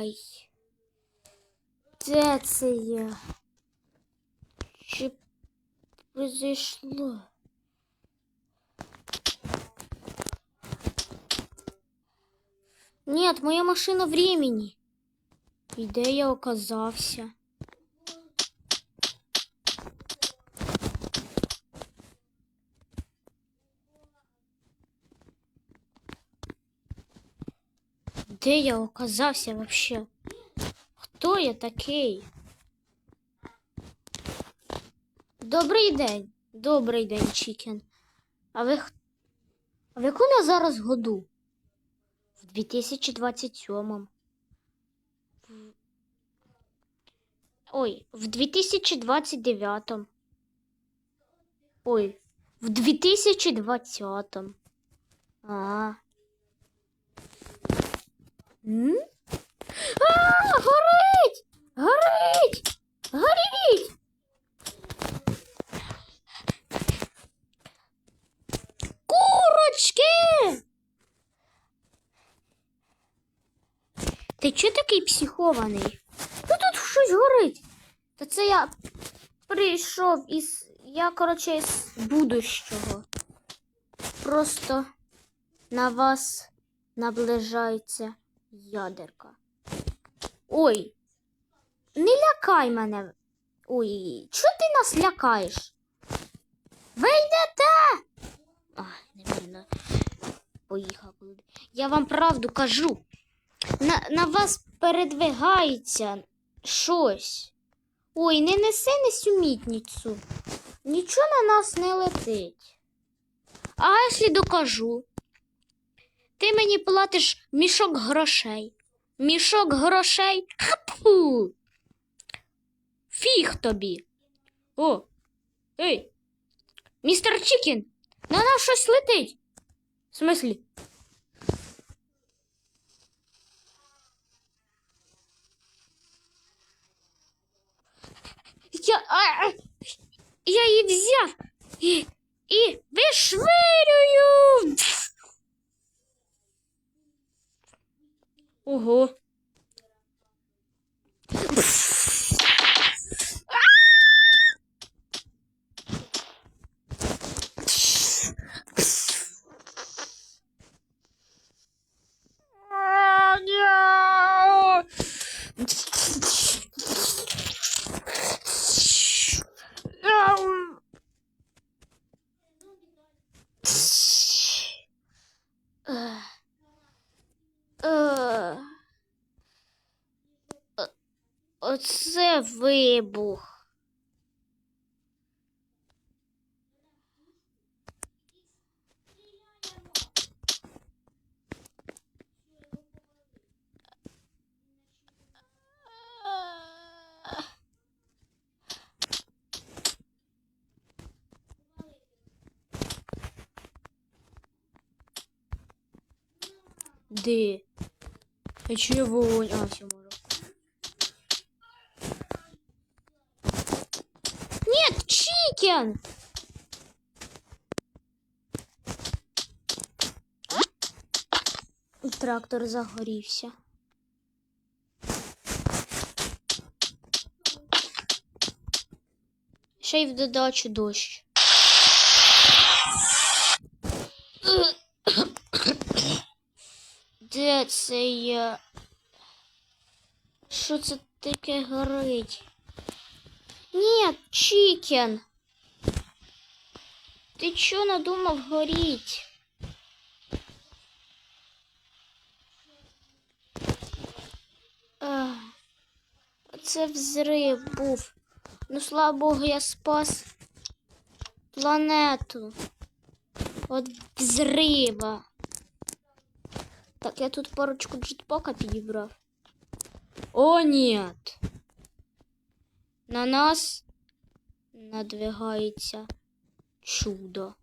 Ай. Де це я? Чи произошло? Нет, моя машина времени. І де я оказався? Де я оказався вообще? Хто я такий? Добрий день. Добрий день, Чікен. А ви А в якому я зараз году? В 2027. В- Ой, в 2029. Ой, в 2020. А. А, горить! Горить! Горить! Курочки! Ти чого такий психований? Ну тут щось горить. Та це я прийшов із. Я, коротше, із будущого. Просто на вас наближається ядерка. Ой, не лякай мене. Ой, чого ти нас лякаєш? Ви йдете? Ай, не. Поїхав. Я вам правду кажу. На, на вас передвигається щось. Ой, не неси несумітницю. Нічого на нас не летить. А якщо докажу? Ти мені платиш мішок грошей. Мішок грошей. Хапу. Фіг тобі. О. Ей. Містер Чікін, на нас щось летить. В смислі? Я, а, я її взяв і, і вишвирюю. Ого. Оце вибух. Де? А вогонь? А, все Чикен! Трактор загорівся. Ще й в додачу дощ. Де це я? Що це таке горить? Ні, Чікен. Ти чо надумав горіть? Ах, Це взрив був. Ну, слава Богу, я спас планету. От взрива. Так, я тут парочку джетпака підібрав. О, нет. На нас надвигається 熟的。